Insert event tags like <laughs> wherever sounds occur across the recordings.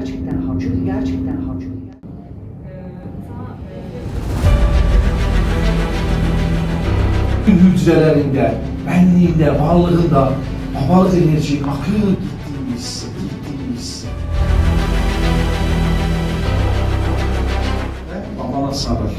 gerçekten hak. Çünkü gerçekten hak. Çünkü ger- hücrelerinde, benliğinde, varlığında babalık enerji akıyor gittiğini hisset, gittiğini hisset. Babana sarıl.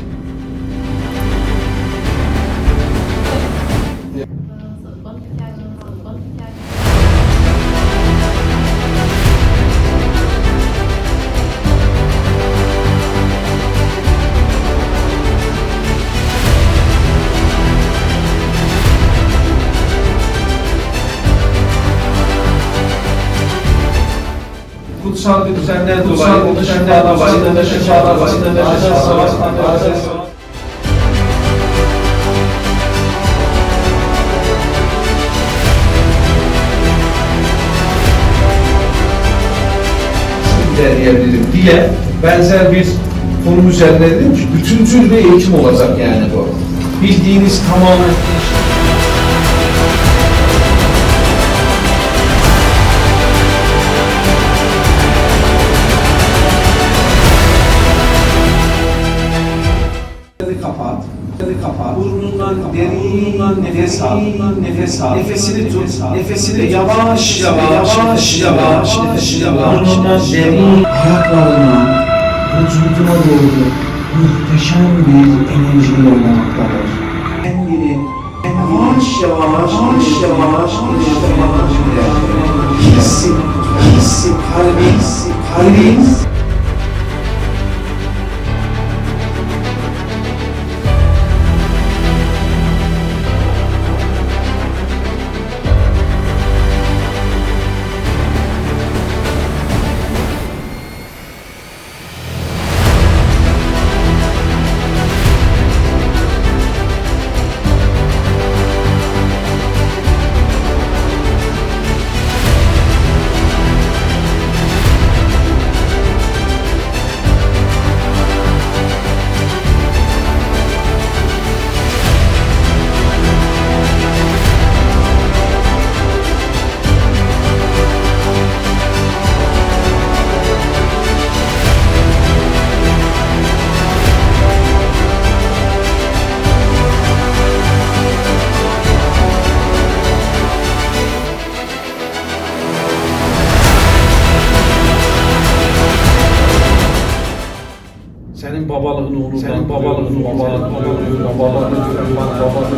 Kutsal bir düzenler dolayı, bu şifalar başında, şifalar başında, şifalar başında, ilerleyebilirim diye benzer bir konum üzerine dedim ki bütüncül bir eğitim olacak yani bu. Bildiğiniz tamamen derin nefes al. Nefes al. Nefesini tut. Nefesini yavaş yavaş yavaş yavaş yavaş yavaş. Burnundan derin. Ayaklarına, vücuduna doğru muhteşem bir enerji yollamaktadır. Kendini yavaş yavaş yavaş yavaş yavaş hissi hissi kalbin kalbin Senin babalığını unutma. Senin babalığını babalığını babalığını babalığını babalığını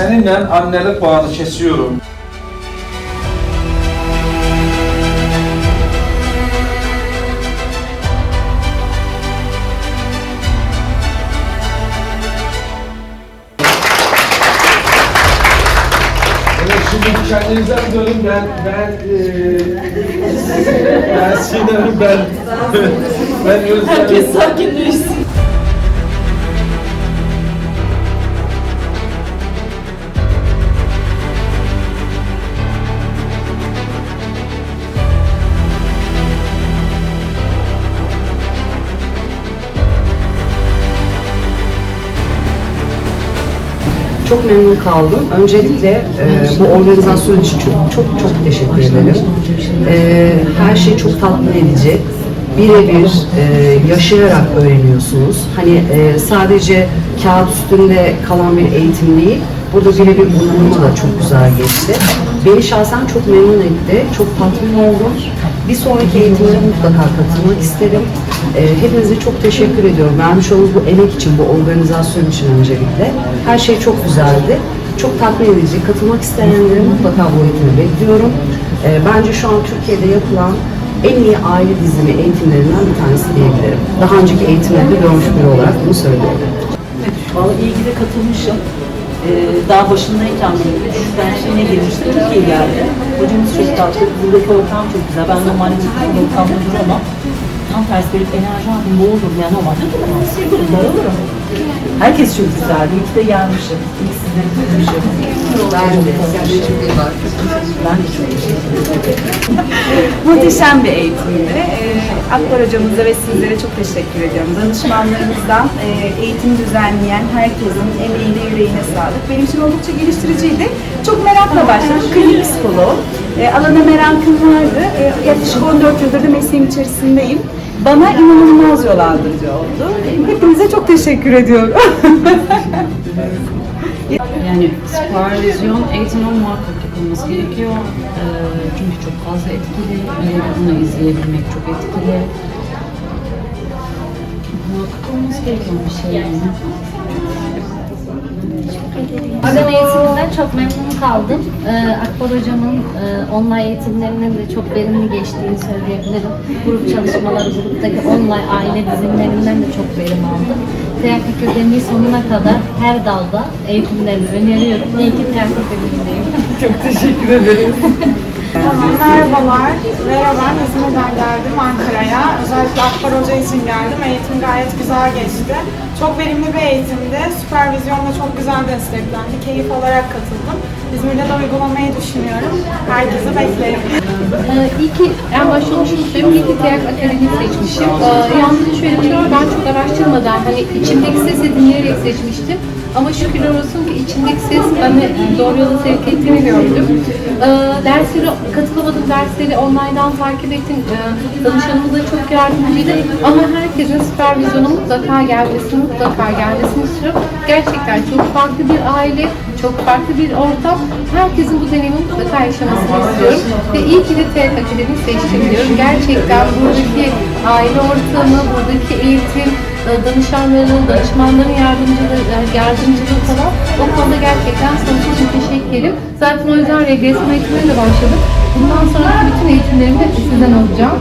Seninle annelik bağını kesiyorum. Şimdi kendinizden dönün ben ben eee <laughs> ben Sinem'im ben <laughs> ben Özlem'im. Herkes sakinleşsin. Çok memnun kaldım. Öncelikle e, bu organizasyon için çok çok çok teşekkür ederim. E, her şey çok tatmin edici. Birebir e, yaşayarak öğreniyorsunuz. Hani e, sadece kağıt üstünde kalan bir eğitim değil, burada birebir bulunma da çok güzel geçti. Beni şahsen çok memnun etti, çok tatmin oldum. Bir sonraki eğitimlere mutlaka katılmak isterim. E, hepinize çok teşekkür ediyorum. Vermiş olduğunuz bu emek için, bu organizasyon için öncelikle. Her şey çok güzeldi. Çok tatmin edici. Katılmak isteyenleri mutlaka bu eğitimi bekliyorum. E, bence şu an Türkiye'de yapılan en iyi aile dizimi eğitimlerinden bir tanesi diyebilirim. Daha önceki eğitimleri de görmüş biri olarak bunu söylüyorum. Vallahi iyi ki de katılmışım. Ee, daha başındayken böyle düşükten şeyine girmişti. Çok iyi geldi. Hocamız çok tatlı. Buradaki ortam çok güzel. Ben normalde ciddi ortamda duramam. Tam tersi böyle enerji aldım, boğuldum. Yani normalde duramam. Daralırım. Herkes çok güzeldi. İyi ki de gelmişim. İyi ki sizleri. Ben de. Ben de. Muhteşem bir eğitimdi. Ee, Akbar hocamıza ve sizlere çok teşekkür ediyorum. Danışmanlarımızdan e, eğitim düzenleyen herkesin emeğine yüreğine sağlık. Benim için oldukça geliştiriciydi. Çok merakla başladım. Klinik psikoloğum. E, alana merakım vardı. E, yaklaşık 14 yıldır da mesleğim içerisindeyim. Bana inanılmaz yol aldırıcı oldu. Hepinize çok teşekkür ediyorum. <laughs> Yani süpervizyon eğitimin muhakkak yapılması gerekiyor. Ee, çünkü çok fazla etkili. Bunu izleyebilmek çok etkili. Muhakkak olması gereken bir şey yani. Özel eğitiminden çok memnun kaldım. Ee, Akbar Hocam'ın e, online eğitimlerinin de çok verimli geçtiğini söyleyebilirim. Grup çalışmaları, gruptaki online aile dizimlerinden de çok verim aldım. TEAK Akademi'yi sonuna kadar her dalda eğitimlerini öneriyorum. İyi ki TEAK Akademi'deyim. <laughs> <laughs> Tamam, merhabalar. Merhaba, İzmir'den geldim Ankara'ya. Özellikle Akbar Hoca için geldim. Eğitim gayet güzel geçti. Çok verimli bir eğitimdi. Süpervizyonla çok güzel desteklendi. Keyif alarak katıldım. İzmir'de de uygulamayı düşünüyorum. Herkesi beklerim. Ee, iyi ki en başta söyleyeyim, iyi ki TEAK Akademi seçmişim. Ee, yalnız şöyle bir şey ben çok araştırmadan, hani içimdeki sesi dinleyerek seçmiştim. Ama şükürler olsun ki içimdeki ses beni doğru yola sevk ettiğini gördüm. Ee, dersleri, katılamadığım dersleri online'dan takip ettim. Ee, danışanımız da çok yardımcıydı. Ama herkesin süpervizyona mutlaka gelmesini, mutlaka gelmesini istiyorum. Gerçekten çok farklı bir aile, çok farklı bir ortam. Herkesin bu deneyimi mutlaka yaşamasını istiyorum. Ve iyi ki de TED Akademi seçtim diyorum. Gerçekten buradaki aile ortamı, buradaki eğitim, e, danışanların, danışmanların yardımcılığı, yardımcılığı falan o konuda gerçekten sonsuz müteşekkirim. Zaten o yüzden regresyon eğitimine de başladım. Bundan sonraki bütün eğitimlerimde sizden alacağım.